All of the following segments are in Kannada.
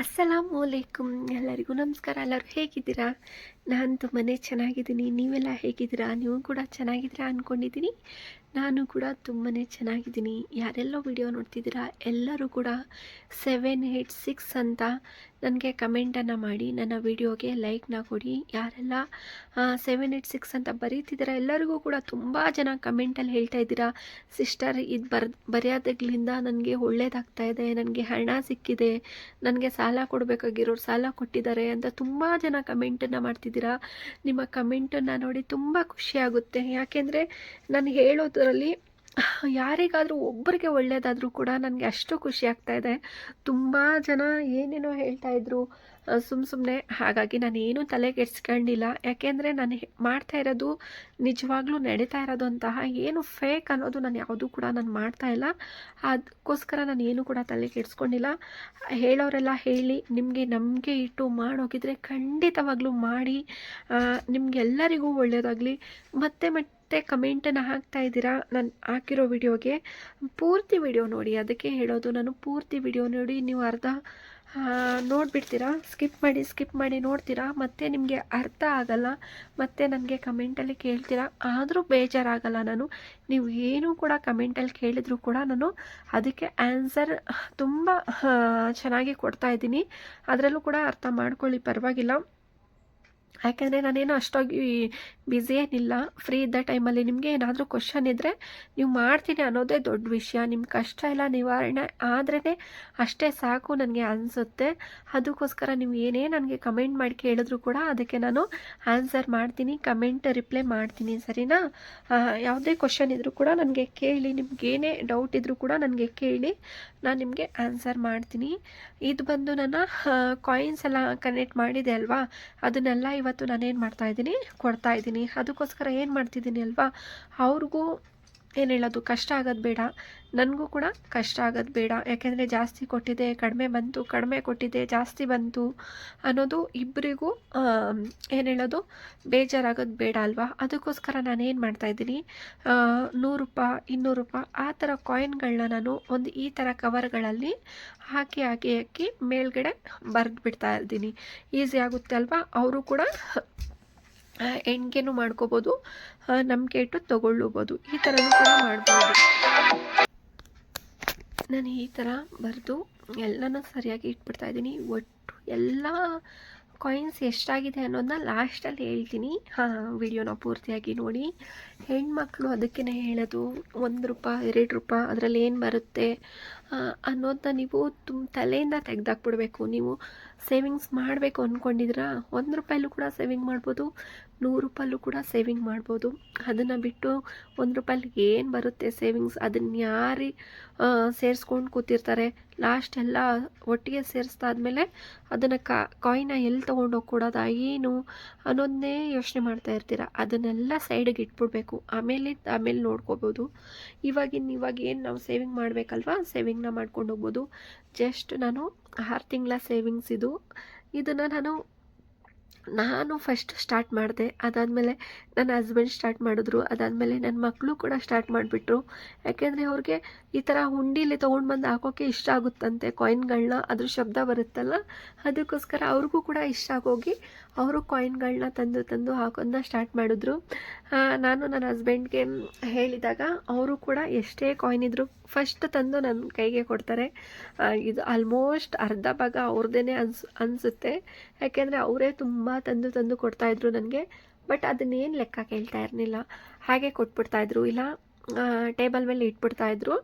ಅಸ್ಸಲಾಮು ಅಲೈಕುಮ್ ಎಲ್ಲರಿಗೂ ನಮಸ್ಕಾರ. ಎಲ್ಲರೂ ಹೇಗಿದ್ದೀರಾ? ನಾನು ತುಂಬಾ ಚೆನ್ನಾಗಿದ್ದೀನಿ. ನೀವೆಲ್ಲ ಹೇಗಿದ್ದೀರಾ? ನೀವು ಕೂಡ ಚೆನ್ನಾಗಿದ್ದೀರಾ ಅಂದ್ಕೊಂಡಿದ್ದೀನಿ ನಾನು ಕೂಡ ತುಂಬಾ ಚೆನ್ನಾಗಿದ್ದೀನಿ. ಯಾರೆಲ್ಲ ವಿಡಿಯೋ ನೋಡ್ತಿದ್ದೀರಾ, ಎಲ್ಲರೂ ಕೂಡ ಸೆವೆನ್ ಏಯ್ಟ್ ಸಿಕ್ಸ್ ಅಂತ ನನಗೆ ಕಮೆಂಟನ್ನು ಮಾಡಿ, ನನ್ನ ವಿಡಿಯೋಗೆ ಲೈಕ್ನ ಕೊಡಿ. ಯಾರೆಲ್ಲ ಸೆವೆನ್ ಏಯ್ಟ್ ಸಿಕ್ಸ್ ಅಂತ ಬರೀತಿದ್ದೀರಾ, ಎಲ್ಲರಿಗೂ ಕೂಡ ತುಂಬ ಜನ ಕಮೆಂಟಲ್ಲಿ ಹೇಳ್ತಾ ಇದ್ದೀರಾ ಸಿಸ್ಟರ್ ಇದು ಬರ್ ಬರೆಯೋದಾಗ್ಲಿಂದ ನನಗೆ ಒಳ್ಳೇದಾಗ್ತಾ ಇದೆ, ನನಗೆ ಹಣ ಸಿಕ್ಕಿದೆ, ನನಗೆ ಸಾಲ ಕೊಡಬೇಕಾಗಿರೋರು ಸಾಲ ಕೊಟ್ಟಿದ್ದಾರೆ ಅಂತ ತುಂಬ ಜನ ಕಮೆಂಟನ್ನು ಮಾಡ್ತಿದ್ದೀರಾ. ನಿಮ್ಮ ಕಮೆಂಟನ್ನು ನೋಡಿ ತುಂಬ ಖುಷಿಯಾಗುತ್ತೆ ಯಾಕೆಂದರೆ, ನಾನು ಹೇಳೋದ್ರಲ್ಲಿ ಯಾರಿಗಾದರೂ ಒಬ್ಬರಿಗೆ ಒಳ್ಳೆಯದಾದರೂ ಕೂಡ ನನಗೆ ಅಷ್ಟು ಖುಷಿ ಇದೆ. ತುಂಬ ಜನ ಏನೇನೋ ಹೇಳ್ತಾ ಇದ್ರು. ಸುಮ್ಮ ಸುಮ್ಮನೆ ಹಾಗಾಗಿ ನಾನು ಏನೂ ತಲೆ ಕೆಡ್ಸ್ಕೊಂಡಿಲ್ಲ. ಯಾಕೆಂದರೆ ನಾನು ಮಾಡ್ತಾ ಇರೋದು ನಿಜವಾಗ್ಲೂ ನಡೀತಾ ಇರೋದು ಅಂತಹ ಏನು ಫೇಕ್ ಅನ್ನೋದು ನಾನು ಯಾವುದೂ ಕೂಡ ನಾನು ಮಾಡ್ತಾ ಇಲ್ಲ. ಅದಕ್ಕೋಸ್ಕರ ನಾನು ಏನೂ ಕೂಡ ತಲೆ ಕೆಡ್ಸ್ಕೊಂಡಿಲ್ಲ. ಹೇಳೋರೆಲ್ಲ ಹೇಳಿ, ನಿಮಗೆ ನಮಗೆ ಇಟ್ಟು ಮಾಡೋಗಿದ್ರೆ ಖಂಡಿತವಾಗ್ಲೂ ಮಾಡಿ. ನಿಮಗೆಲ್ಲರಿಗೂ ಒಳ್ಳೆಯದಾಗಲಿ ಮತ್ತೆ ಮತ್ತೆ ಕಮೆಂಟನ್ನು ಹಾಕ್ತಾ ಇದ್ದೀರಾ ನಾನು ಹಾಕಿರೋ ವಿಡಿಯೋಗೆ ಪೂರ್ತಿ ವಿಡಿಯೋ ನೋಡಿ. ಅದಕ್ಕೆ ಹೇಳೋದು, ನಾನು ಪೂರ್ತಿ ವಿಡಿಯೋ ನೋಡಿ. ನೀವು ಅರ್ಧ ನೋಡ್ಬಿಡ್ತೀರಾ? ಸ್ಕಿಪ್ ಮಾಡಿ ಸ್ಕಿಪ್ ಮಾಡಿ ನೋಡ್ತೀರಾ? ಮತ್ತೆ ನಿಮಗೆ ಅರ್ಥ ಆಗಲ್ಲ, ಮತ್ತೆ ನನಗೆ ಕಮೆಂಟಲ್ಲಿ ಕೇಳ್ತೀರಾ? ಆದರೂ ಬೇಜಾರಾಗಲ್ಲ ನಾನು. ನೀವು ಏನೂ ಕೂಡ ಕಮೆಂಟಲ್ಲಿ ಕೇಳಿದ್ರು ಕೂಡ ನಾನು ಅದಕ್ಕೆ ಆನ್ಸರ್ ತುಂಬ ಚೆನ್ನಾಗಿ ಕೊಡ್ತಾ ಇದ್ದೀನಿ. ಅದರಲ್ಲೂ ಕೂಡ ಅರ್ಥ ಮಾಡ್ಕೊಳ್ಳಿ, ಪರವಾಗಿಲ್ಲ. ಯಾಕೆಂದರೆ ನಾನೇನು ಅಷ್ಟಾಗಿ ಬ್ಯುಸಿ ಏನಿಲ್ಲ. ಫ್ರೀ ಇದ್ದ ಟೈಮಲ್ಲಿ ನಿಮಗೆ ಏನಾದರೂ ಕ್ವಶನ್ ಇದ್ದರೆ ನೀವು ಮಾಡ್ತೀನಿ ಅನ್ನೋದೇ ದೊಡ್ಡ ವಿಷಯ. ನಿಮ್ಮ ಕಷ್ಟ ಎಲ್ಲ ನಿವಾರಣೆ ಆದ್ರೇ ಅಷ್ಟೇ ಸಾಕು ನನಗೆ ಅನಿಸುತ್ತೆ. ಅದಕ್ಕೋಸ್ಕರ ನೀವು ಏನೇ ನನಗೆ ಕಮೆಂಟ್ ಮಾಡಿ ಕೇಳಿದ್ರು ಕೂಡ ಅದಕ್ಕೆ ನಾನು ಆನ್ಸರ್ ಮಾಡ್ತೀನಿ ಕಮೆಂಟ್ ರಿಪ್ಲೈ ಮಾಡ್ತೀನಿ, ಸರಿನಾ? ಯಾವುದೇ ಕ್ವಶನ್ ಇದ್ದರೂ ಕೂಡ ನನಗೆ ಕೇಳಿ ನಿಮಗೇನೇ ಡೌಟ್ ಇದ್ದರೂ ಕೂಡ ನನಗೆ ಕೇಳಿ ನಾನು ನಿಮಗೆ ಆನ್ಸರ್ ಮಾಡ್ತೀನಿ. ಇದು ಬಂದು ನನ್ನ ಕಾಯಿನ್ಸ್ ಎಲ್ಲ ಕನೆಕ್ಟ್ ಮಾಡಿದೆ ಅಲ್ವಾ? ಅದನ್ನೆಲ್ಲ ಇವತ್ತು ನಾನೇನು ಕೊಡ್ತಾ ಇದ್ದೀನಿ. ಅದಕ್ಕೋಸ್ಕರ ಏನು ಮಾಡ್ತಿದ್ದೀನಿ ಅಲ್ವಾ? ಅವ್ರಿಗೂ ಏನು ಹೇಳೋದು? ಕಷ್ಟ ಆಗೋದು ಬೇಡ. ನನಗೂ ಕೂಡ ಕಷ್ಟ ಆಗೋದು ಬೇಡ. ಯಾಕೆಂದರೆ ಜಾಸ್ತಿ ಕೊಟ್ಟಿದೆ, ಕಡಿಮೆ ಬಂತು, ಕಡಿಮೆ ಕೊಟ್ಟಿದೆ, ಜಾಸ್ತಿ ಬಂತು ಅನ್ನೋದು ಇಬ್ಬರಿಗೂ ಏನು ಹೇಳೋದು? ಬೇಜಾರಾಗೋದು ಬೇಡ ಅಲ್ವಾ? ಅದಕ್ಕೋಸ್ಕರ ನಾನು ಏನು ಮಾಡ್ತಾಯಿದ್ದೀನಿ ನೂರು ರೂಪಾಯಿ ಇನ್ನೂರು ರೂಪಾಯಿ ಆ ಥರ ಕಾಯಿನ್ಗಳನ್ನ ನಾನು ಒಂದು ಈ ಥರ ಕವರ್ಗಳಲ್ಲಿ ಹಾಕಿ ಹಾಕಿ ಹಾಕಿ ಮೇಲ್ಗಡೆ ಬರೆದು ಬಿಡ್ತಾ ಇದ್ದೀನಿ. ಈಸಿ ಆಗುತ್ತೆ ಅಲ್ವಾ? ಅವರು ಕೂಡ ಎಣ್ಗೆನೂ ಮಾಡ್ಕೋಬೋದು. ನಂಬಿಕೆ ಇಟ್ಟು ತೊಗೊಳ್ಬೋದು ಈ ಥರನೂ ಕೂಡ ಮಾಡ್ಬೋದು. ನಾನು ಈ ಥರ ಬರೆದು ಎಲ್ಲನೂ ಸರಿಯಾಗಿ ಇಟ್ಬಿಡ್ತಾ ಇದ್ದೀನಿ. ಒಟ್ಟು ಎಲ್ಲ ಕಾಯಿನ್ಸ್ ಎಷ್ಟಾಗಿದೆ ಅನ್ನೋದನ್ನ ಲಾಸ್ಟಲ್ಲಿ ಹೇಳ್ತೀನಿ. ಹಾಂ, ವಿಡಿಯೋನ ಪೂರ್ತಿಯಾಗಿ ನೋಡಿ. ಹೆಣ್ಮಕ್ಳು ಅದಕ್ಕೇ ಹೇಳೋದು, ಒಂದು ರೂಪಾಯಿ, ಎರಡು ರೂಪಾಯಿ, ಅದರಲ್ಲಿ ಏನು ಬರುತ್ತೆ? ಅನ್ನೋದನ್ನ ನೀವು ತುಂಬ ತಲೆಯಿಂದ ತೆಗೆದಾಕ್ಬಿಡ್ಬೇಕು. ನೀವು ಸೇವಿಂಗ್ಸ್ ಮಾಡಬೇಕು ಅಂದ್ಕೊಂಡಿದ್ದೀರಾ ಒಂದು ರೂಪಾಯಲ್ಲೂ ಕೂಡ ಸೇವಿಂಗ್ ಮಾಡ್ಬೋದು, ನೂರು ರೂಪಾಯಲ್ಲೂ ಕೂಡ ಸೇವಿಂಗ್ ಮಾಡ್ಬೋದು. ಅದನ್ನು ಬಿಟ್ಟು ಒಂದು ರೂಪಾಯಲ್ಲಿ ಏನು ಬರುತ್ತೆ ಸೇವಿಂಗ್ಸ್? ಅದನ್ನು ಯಾರಿ ಸೇರಿಸ್ಕೊಂಡು ಕೂತಿರ್ತಾರೆ. ಲಾಸ್ಟ್ ಎಲ್ಲ ಒಟ್ಟಿಗೆ ಸೇರಿಸ್ದಾದ್ಮೇಲೆ ಅದನ್ನು ಕಾಯಿನ ಎಲ್ಲಿ ತೊಗೊಂಡೋಗಿ ಕೊಡೋದಾ, ಏನು ಅನ್ನೋದನ್ನೇ ಯೋಚನೆ ಮಾಡ್ತಾ ಇರ್ತೀರ. ಅದನ್ನೆಲ್ಲ ಸೈಡಿಗೆ ಇಟ್ಬಿಡ್ಬೇಕು. ಆಮೇಲೆ ಆಮೇಲೆ ನೋಡ್ಕೋಬೋದು. ಇವಾಗಿನ, ಇವಾಗ ಏನು ನಾವು ಸೇವಿಂಗ್ ಮಾಡಬೇಕಲ್ವಾ? ಸೇವಿಂಗ್ನ ಮಾಡ್ಕೊಂಡು ಹೋಗ್ಬೋದು. ಜಸ್ಟ್ ನಾನು ಆರು ತಿಂಗಳ ಸೇವಿಂಗ್ಸ್ ಇದು. ಇದನ್ನು ನಾನು ನಾನು ಫಸ್ಟ್ ಸ್ಟಾರ್ಟ್ ಮಾಡಿದೆ. ಅದಾದಮೇಲೆ ನನ್ನ ಹಸ್ಬೆಂಡ್ ಸ್ಟಾರ್ಟ್ ಮಾಡಿದ್ರು. ಅದಾದಮೇಲೆ ನನ್ನ ಮಕ್ಕಳು ಕೂಡ ಸ್ಟಾರ್ಟ್ ಮಾಡಿಬಿಟ್ರು. ಯಾಕೆಂದರೆ ಅವ್ರಿಗೆ ಈ ಥರ ಹುಂಡಿಲಿ ತೊಗೊಂಡು ಬಂದು ಹಾಕೋಕ್ಕೆ ಇಷ್ಟ ಆಗುತ್ತಂತೆ. ಕಾಯಿನ್ಗಳನ್ನ ಅದ್ರ ಶಬ್ದ ಬರುತ್ತಲ್ಲ, ಅದಕ್ಕೋಸ್ಕರ ಅವ್ರಿಗೂ ಕೂಡ ಇಷ್ಟ ಆಗೋಗಿ ಅವರು ಕಾಯಿನ್ಗಳನ್ನ ತಂದು ತಂದು ಹಾಕೋದನ್ನ ಸ್ಟಾರ್ಟ್ ಮಾಡಿದ್ರು. ನಾನು ನನ್ನ ಹಸ್ಬೆಂಡ್ಗೆ ಹೇಳಿದಾಗ ಅವರು ಕೂಡ ಎಷ್ಟೇ ಕಾಯಿನ್ ಇದ್ದರೂ ಫಸ್ಟ್ ತಂದು ನನ್ನ ಕೈಗೆ ಕೊಡ್ತಾರೆ. ಇದು ಆಲ್ಮೋಸ್ಟ್ ಅರ್ಧ ಭಾಗ ಅವ್ರದ್ದೇ ಅನ್ಸ್, ಅನಿಸುತ್ತೆ. ಯಾಕೆಂದರೆ ಅವರೇ ತುಂಬ ತಂದು ತಂದು ಕೊಡ್ತಾಯಿದ್ರು ನನಗೆ ಬಟ್ ಅದನ್ನೇನು ಲೆಕ್ಕ ಕೇಳ್ತಾ ಇರಲಿಲ್ಲ. ಹಾಗೆ ಕೊಟ್ಬಿಡ್ತಾಯಿದ್ರು ಇಲ್ಲ ಟೇಬಲ್ ಮೇಲೆ ಇಟ್ಬಿಡ್ತಾಯಿದ್ರು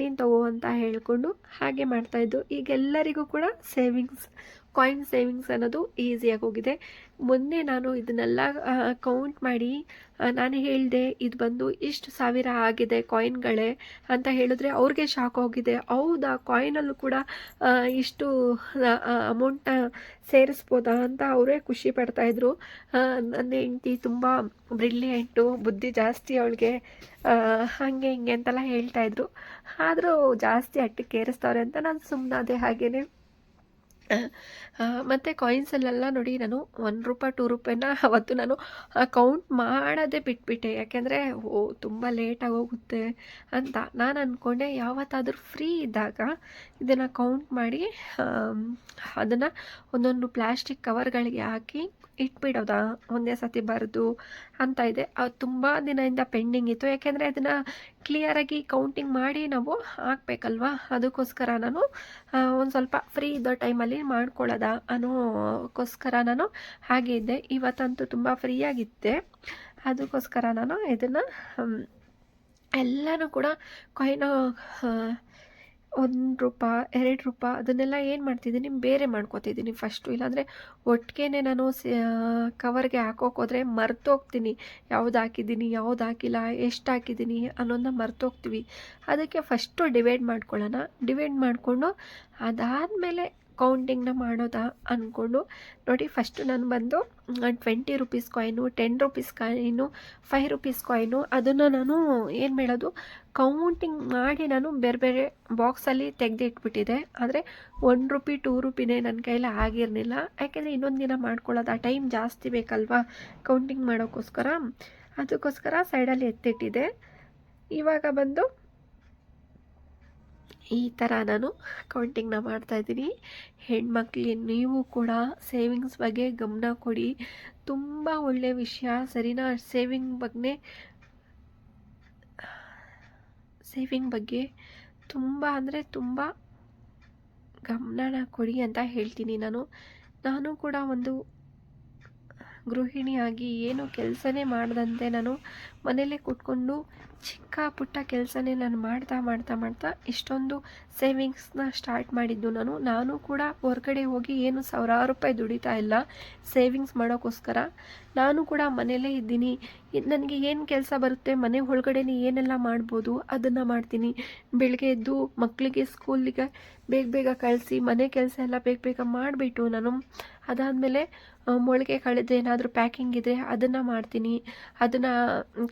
ನೀನು ತಗೋ ಅಂತ ಹೇಳಿಕೊಂಡು ಹಾಗೆ ಮಾಡ್ತಾಯಿದ್ದು ಈಗ ಎಲ್ಲರಿಗೂ ಕೂಡ ಸೇವಿಂಗ್ಸ್ ಕಾಯಿನ್ ಸೇವಿಂಗ್ಸ್ ಅನ್ನೋದು ಈಸಿಯಾಗಿ ಹೋಗಿದೆ. ಮೊನ್ನೆ ನಾನು ಇದನ್ನೆಲ್ಲ ಕೌಂಟ್ ಮಾಡಿ ನಾನು ಹೇಳಿದೆ, ಇದು ಬಂದು ಇಷ್ಟು ಸಾವಿರ ಆಗಿದೆ ಕಾಯಿನ್ಗಳೇ ಅಂತ ಹೇಳಿದ್ರೆ ಅವ್ರಿಗೆ ಶಾಕ್ ಹೋಗಿದೆ. ಹೌದಾ? ಕಾಯಿನಲ್ಲೂ ಕೂಡ ಇಷ್ಟು ಅಮೌಂಟ್ನ ಸೇರಿಸ್ಬೋದಾ ಅಂತ ಅವರೇ ಖುಷಿ ಪಡ್ತಾಯಿದ್ರು ನನ್ನ ಹೆಂಡತಿ ತುಂಬ ಬ್ರಿಲಿಯಂಟು ಬುದ್ಧಿ ಜಾಸ್ತಿ ಅವಳಿಗೆ ಹಾಗೆ ಹಿಂಗೆ ಅಂತೆಲ್ಲ ಹೇಳ್ತಾಯಿದ್ರು ಆದರೂ ಜಾಸ್ತಿ ಅಟ್ಟಿಗೆ ಕೇರಿಸ್ತವ್ರೆ ಅಂತ ನಾನು ಸುಮ್ಮನಾದೆ ಹಾಗೇನೆ. ಮತ್ತು ಕಾಯಿನ್ಸಲ್ಲೆಲ್ಲ ನೋಡಿ ನಾನು ಒನ್ ರೂಪಾಯಿ ಟೂ ರೂಪಾಯಿನ ಅವತ್ತು ನಾನು ಕೌಂಟ್ ಮಾಡೋದೇ ಬಿಟ್ಬಿಟ್ಟೆ. ಯಾಕೆಂದರೆ, ಓ, ತುಂಬ ಲೇಟಾಗಿ ಹೋಗುತ್ತೆ ಅಂತ. ನಾನು ಅಂದ್ಕೊಂಡೆ ಯಾವತ್ತಾದರೂ ಫ್ರೀ ಇದ್ದಾಗ ಇದನ್ನು ಕೌಂಟ್ ಮಾಡಿ ಅದನ್ನು ಒಂದೊಂದು ಪ್ಲ್ಯಾಸ್ಟಿಕ್ ಕವರ್ಗಳಿಗೆ ಹಾಕಿ ಇಟ್ಬಿಡೋದಾ? ಒಂದೇ ಸತಿ ಬರೆದು ಅಂತ ಇದೆ. ಅದು ತುಂಬ ದಿನದಿಂದ ಪೆಂಡಿಂಗ್ ಇತ್ತು. ಯಾಕೆಂದರೆ ಅದನ್ನು ಕ್ಲಿಯರಾಗಿ ಕೌಂಟಿಂಗ್ ಮಾಡಿ ನಾವು ಹಾಕ್ಬೇಕಲ್ವಾ? ಅದಕ್ಕೋಸ್ಕರ ನಾನು ಒಂದು ಸ್ವಲ್ಪ ಫ್ರೀ ಇದ್ದ ಟೈಮಲ್ಲಿ ಮಾಡ್ಕೊಳ್ಳೋದ ಅನ್ನೋಕ್ಕೋಸ್ಕರ ನಾನು ಹಾಗೆ ಇದ್ದೆ. ಇವತ್ತಂತೂ ತುಂಬ ಫ್ರೀಯಾಗಿದ್ದೆ ಅದಕ್ಕೋಸ್ಕರ ನಾನು ಇದನ್ನು ಎಲ್ಲನೂ ಕೂಡ ಕಾಯಿನ ಒಂದು ರೂಪಾಯಿ ಎರಡು ರೂಪಾಯಿ ಅದನ್ನೆಲ್ಲ ಏನು ಮಾಡ್ತಿದ್ದೀನಿ ಬೇರೆ ಮಾಡ್ಕೋತಿದ್ದೀನಿ ಫಸ್ಟು ಇಲ್ಲಾಂದರೆ ಒಟ್ಟಿಗೆ ನಾನು ಕವರ್ಗೆ ಹಾಕೋಕೋದ್ರೆ ಮರ್ತೋಗ್ತೀನಿ. ಯಾವ್ದು ಹಾಕಿದ್ದೀನಿ, ಯಾವ್ದು ಹಾಕಿಲ್ಲ, ಎಷ್ಟು ಹಾಕಿದ್ದೀನಿ ಅನ್ನೋದನ್ನ ಮರ್ತೋಗ್ತೀವಿ. ಅದಕ್ಕೆ ಫಸ್ಟು ಡಿವೈಡ್ ಮಾಡ್ಕೊಳ್ಳೋಣ. ಡಿವೈಡ್ ಮಾಡಿಕೊಂಡು ಅದಾದಮೇಲೆ ಕೌಂಟಿಂಗ್ನ ಮಾಡೋದಾ ಅಂದ್ಕೊಂಡು ನೋಡಿ ಫಸ್ಟು ನಾನು ಬಂದು twenty rupees coin ten rupees coin five rupees coin ಅದನ್ನು ನಾನು ಏನು ಮಾಡೋದು ಕೌಂಟಿಂಗ್ ಮಾಡಿ ನಾನು ಬೇರೆ ಬೇರೆ ಬಾಕ್ಸಲ್ಲಿ ತೆಗೆದಿಟ್ಬಿಟ್ಟಿದೆ. ಆದರೆ ಒನ್ ರುಪಿ ಟೂ ರುಪಿನೇ ನನ್ನ ಕೈಯಲ್ಲಿ ಆಗಿರಲಿಲ್ಲ. ಯಾಕೆಂದರೆ ಇನ್ನೊಂದು ದಿನ ಮಾಡ್ಕೊಳ್ಳೋದು, ಆ ಟೈಮ್ ಜಾಸ್ತಿ ಬೇಕಲ್ವಾ ಕೌಂಟಿಂಗ್ ಮಾಡೋಕ್ಕೋಸ್ಕರ ಅದಕ್ಕೋಸ್ಕರ ಸೈಡಲ್ಲಿ ಎತ್ತಿಟ್ಟಿದೆ. ಇವಾಗ ಬಂದು ಈ ಥರ ನಾನು ಕೌಂಟಿಂಗ್ನ ಮಾಡ್ತಾಯಿದ್ದೀನಿ ಹೆಣ್ಮಕ್ಳಿಗೆ ನೀವು ಕೂಡ ಸೇವಿಂಗ್ಸ್ ಬಗ್ಗೆ ಗಮನ ಕೊಡಿ. ತುಂಬ ಒಳ್ಳೆಯ ವಿಷಯ. ಸರಿನಾ? ಸೇವಿಂಗ್ ಬಗ್ಗೆ ಸೇವಿಂಗ್ ಬಗ್ಗೆ ತುಂಬ ಅಂದರೆ ತುಂಬ ಗಮನನ ಕೊಡಿ ಅಂತ ಹೇಳ್ತೀನಿ ನಾನು. ನಾನು ಕೂಡ ಒಂದು ಗೃಹಿಣಿಯಾಗಿ ಏನು ಕೆಲಸನೇ ಮಾಡದಂತೆ ನಾನು ಮನೆಯಲ್ಲೇ ಕೂತ್ಕೊಂಡು ಚಿಕ್ಕ ಪುಟ್ಟ ಕೆಲಸನೇ ನಾನು ಮಾಡ್ತಾ ಮಾಡ್ತಾ ಮಾಡ್ತಾ ಇಷ್ಟೊಂದು ಸೇವಿಂಗ್ಸ್ನ ಸ್ಟಾರ್ಟ್ ಮಾಡಿದ್ದು ನಾನು. ನಾನು ಕೂಡ ಹೊರಗಡೆ ಹೋಗಿ ಏನು ಸಾವಿರಾರು ರೂಪಾಯಿ ದುಡಿತಾ ಇಲ್ಲ ಸೇವಿಂಗ್ಸ್ ಮಾಡೋಕ್ಕೋಸ್ಕರ. ನಾನು ಕೂಡ ಮನೆಯಲ್ಲೇ ಇದ್ದೀನಿ. ನನಗೆ ಏನು ಕೆಲಸ ಬರುತ್ತೆ, ಮನೆ ಒಳಗಡೆ ಏನೆಲ್ಲ ಮಾಡ್ಬೋದು ಅದನ್ನು ಮಾಡ್ತೀನಿ. ಬೆಳಗ್ಗೆ ಎದ್ದು ಮಕ್ಕಳಿಗೆ, ಸ್ಕೂಲಿಗೆ ಬೇಗ ಬೇಗ ಕಳಿಸಿ, ಮನೆ ಕೆಲಸ ಎಲ್ಲ ಬೇಗ ಬೇಗ ಮಾಡಿಬಿಟ್ಟು ನಾನು ಅದಾದಮೇಲೆ ಮೊಳಕೆ ಕಳೆದ ಏನಾದರೂ ಪ್ಯಾಕಿಂಗ್ ಇದ್ದರೆ ಅದನ್ನು ಮಾಡ್ತೀನಿ. ಅದನ್ನು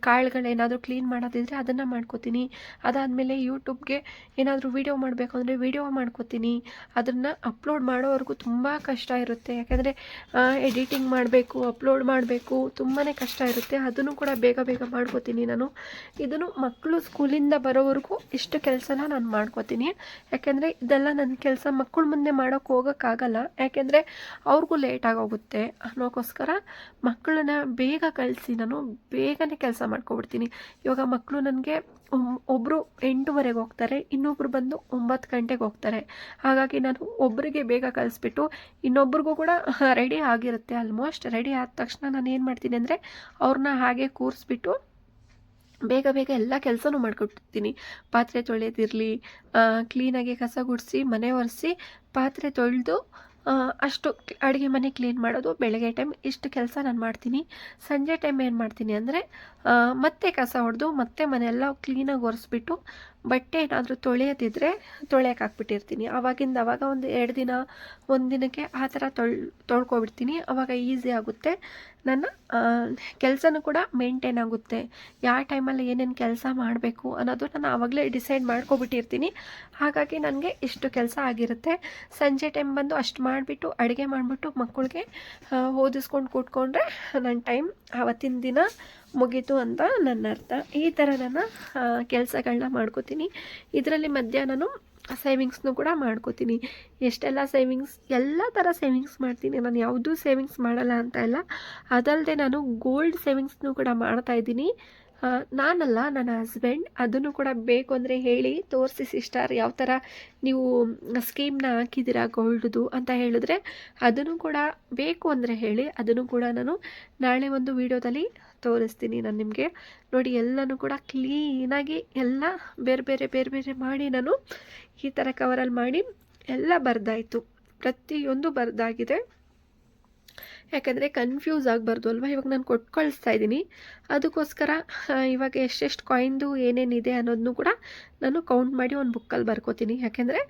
ಕಾಳುಗಳೇನಾದರೂ ಕ್ಲೀನ್ ಮಾಡೋದಿದ್ರೆ ಅದನ್ನು ಮಾಡ್ಕೋತೀನಿ. ಅದಾದಮೇಲೆ ಯೂಟ್ಯೂಬ್ಗೆ ಏನಾದರೂ ವೀಡಿಯೋ ಮಾಡಬೇಕು ಅಂದರೆ ವೀಡಿಯೋ ಮಾಡ್ಕೋತೀನಿ. ಅದನ್ನು ಅಪ್ಲೋಡ್ ಮಾಡೋವರೆಗೂ ತುಂಬ ಕಷ್ಟ ಇರುತ್ತೆ. ಯಾಕೆಂದರೆ ಎಡಿಟಿಂಗ್ ಮಾಡಬೇಕು ಅಪ್ಲೋಡ್ ಮಾಡಬೇಕು ತುಂಬಾ ಕಷ್ಟ ಇರುತ್ತೆ. ಅದನ್ನು ಕೂಡ ಬೇಗ ಬೇಗ ಮಾಡ್ಕೋತೀನಿ ನಾನು. ಇದನ್ನು ಮಕ್ಕಳು ಸ್ಕೂಲಿಂದ ಬರೋವರೆಗೂ ಇಷ್ಟು ಕೆಲಸನ ನಾನು ಮಾಡ್ಕೋತೀನಿ. ಯಾಕೆಂದರೆ ಇದೆಲ್ಲ ನನ್ನ ಕೆಲಸ ಮಕ್ಕಳ ಮುಂದೆ ಮಾಡೋಕ್ಕೆ ಹೋಗೋಕ್ಕಾಗಲ್ಲ. ಯಾಕೆಂದರೆ ಅವ್ರಿಗೂ ಲೇಟಾಗಿ ಹೋಗುತ್ತೆ ಅನ್ನೋಕ್ಕೋಸ್ಕರ ಮಕ್ಕಳನ್ನ ಬೇಗ ಕಳಿಸಿ, ನಾನು ಬೇಗನೆ ಕೆಲಸ ಮಾಡ್ಕೊಬಿಡ್ತೀನಿ. ಇವಾಗ ಮಕ್ಕಳು ನನಗೆ ಒಬ್ಬರು ಎಂಟುವರೆಗೆ ಹೋಗ್ತಾರೆ ಇನ್ನೊಬ್ಬರು ಬಂದು ಒಂಬತ್ತು ಗಂಟೆಗೆ ಹೋಗ್ತಾರೆ. ಹಾಗಾಗಿ ನಾನು ಒಬ್ಬರಿಗೆ ಬೇಗ ಕಳಿಸ್ಬಿಟ್ಟು ಇನ್ನೊಬ್ರಿಗೂ ಕೂಡ ರೆಡಿ ಆಗಿರುತ್ತೆ ಆಲ್ಮೋಸ್ಟ್ ರೆಡಿ ಆದ ತಕ್ಷಣ ನಾನು ಏನು ಮಾಡ್ತೀನಿ ಅಂದರೆ ಅವ್ರನ್ನ ಹಾಗೆ ಕೂರಿಸ್ಬಿಟ್ಟು ಬೇಗ ಬೇಗ ಎಲ್ಲ ಕೆಲಸನೂ ಮಾಡಿಕೊಟ್ಟಿರ್ತೀನಿ. ಪಾತ್ರೆ ತೊಳೆಯೋದಿರಲಿ ಕ್ಲೀನಾಗಿ ಕಸ ಗುಡಿಸಿ, ಮನೆ ಒರೆಸಿ, ಪಾತ್ರೆ ತೊಳೆದು ಅಷ್ಟು ಅಡುಗೆ ಮನೆ ಕ್ಲೀನ್ ಮಾಡೋದು. ಬೆಳಗ್ಗೆ ಟೈಮ್ ಇಷ್ಟು ಕೆಲಸ ನಾನು ಮಾಡ್ತೀನಿ. ಸಂಜೆ ಟೈಮ್ ಏನು ಮಾಡ್ತೀನಿ ಅಂದರೆ ಮತ್ತೆ ಕಸ ಹೊಡೆದು ಮತ್ತೆ ಮನೆಯೆಲ್ಲ ಕ್ಲೀನಾಗಿ ಒರೆಸ್ಬಿಟ್ಟು ಬಟ್ಟೆ ಏನಾದರೂ ತೊಳೆಯೋದಿದ್ರೆ ತೊಳೆಯೋಕೆ ಹಾಕ್ಬಿಟ್ಟಿರ್ತೀನಿ ಆವಾಗಿಂದ ಅವಾಗ ಒಂದು ಎರಡು ದಿನ, ಒಂದು ದಿನಕ್ಕೆ ಆ ಥರ ತೊಳ್, ತೊಳ್ಕೊಬಿಡ್ತೀನಿ. ಆವಾಗ ಈಸಿ ಆಗುತ್ತೆ. ನನ್ನ ಕೆಲಸನೂ ಕೂಡ ಮೇಂಟೈನ್ ಆಗುತ್ತೆ. ಯಾವ ಟೈಮಲ್ಲಿ ಏನೇನು ಕೆಲಸ ಮಾಡಬೇಕು ಅನ್ನೋದು ನಾನು ಆವಾಗಲೇ ಡಿಸೈಡ್ ಮಾಡ್ಕೊಬಿಟ್ಟಿರ್ತೀನಿ. ಹಾಗಾಗಿ ನನಗೆ ಇಷ್ಟು ಕೆಲಸ ಆಗಿರುತ್ತೆ. ಸಂಜೆ ಟೈಮ್ ಬಂದು ಅಷ್ಟು ಮಾಡಿಬಿಟ್ಟು, ಅಡುಗೆ ಮಾಡಿಬಿಟ್ಟು ಮಕ್ಕಳಿಗೆ ಓದಿಸ್ಕೊಂಡು ಕೂತ್ಕೊಂಡ್ರೆ ನನ್ನ ಟೈಮ್. ಆವತ್ತಿನ ದಿನ ಮುಗೀತು ಅಂತ ನನ್ನ ಅರ್ಥ. ಈ ಥರ ನಾನು ಕೆಲಸಗಳನ್ನ ಮಾಡ್ಕೋತೀನಿ. ಇದರಲ್ಲಿ ಮಧ್ಯ ನಾನು ಸೇವಿಂಗ್ಸ್ನು ಕೂಡ ಮಾಡ್ಕೋತೀನಿ. ಎಷ್ಟೆಲ್ಲ ಸೇವಿಂಗ್ಸ್ ಎಲ್ಲ ಥರ ಸೇವಿಂಗ್ಸ್ ಮಾಡ್ತೀನಿ. ನಾನು ಯಾವುದೂ ಸೇವಿಂಗ್ಸ್ ಮಾಡಲ್ಲ ಅಂತ ಇಲ್ಲ. ಅದಲ್ಲದೆ ನಾನು ಗೋಲ್ಡ್ ಸೇವಿಂಗ್ಸ್ನು ಕೂಡ ಮಾಡ್ತಾಯಿದ್ದೀನಿ ನಾನಲ್ಲ, ನನ್ನ ಹಸ್ಬೆಂಡ್ ಅದನ್ನು ಕೂಡ ಬೇಕು ಅಂದರೆ ಹೇಳಿ ತೋರಿಸಿ ಸಿಸ್ಟರ್ ಯಾವ ಥರ ನೀವು ಸ್ಕೀಮ್ನ ಹಾಕಿದ್ದೀರಾ ಗೋಲ್ಡ್ದು ಅಂತ ಹೇಳಿದ್ರೆ ಅದನ್ನು ಕೂಡ ಬೇಕು ಅಂದರೆ ಹೇಳಿ. ಅದನ್ನು ಕೂಡ ನಾನು ನಾಳೆ ಒಂದು ವೀಡಿಯೋದಲ್ಲಿ ತೋರಿಸ್ತೀನಿ ನಾನು ನಿಮಗೆ. ನೋಡಿ, ಎಲ್ಲನೂ ಕೂಡ ಕ್ಲೀನಾಗಿ ಎಲ್ಲ ಬೇರೆ ಬೇರೆ ಬೇರೆ ಬೇರೆ ಮಾಡಿ ನಾನು ಈ ಥರ ಕವರಲ್ಲಿ ಮಾಡಿ ಎಲ್ಲ ಬರೆದಾಯಿತು. ಪ್ರತಿಯೊಂದು ಬರ್ದಾಗಿದೆ. ಯಾಕಂದರೆ ಕನ್ಫ್ಯೂಸ್ ಆಗಬಾರ್ದು ಅಲ್ವಾ? ಇವಾಗ ನಾನು ಕೊಟ್ಟು ಕಳಿಸ್ತಾ ಇದ್ದೀನಿ. ಅದಕ್ಕೋಸ್ಕರ ಇವಾಗ ಎಷ್ಟೆಷ್ಟು ಕಾಯಿಂದು ಏನೇನಿದೆ ಅನ್ನೋದನ್ನು ಕೂಡ ನಾನು ಕೌಂಟ್ ಮಾಡಿ ಒಂದು ಬುಕ್ಕಲ್ಲಿ ಬರ್ಕೋತೀನಿ. ಯಾಕೆಂದರೆ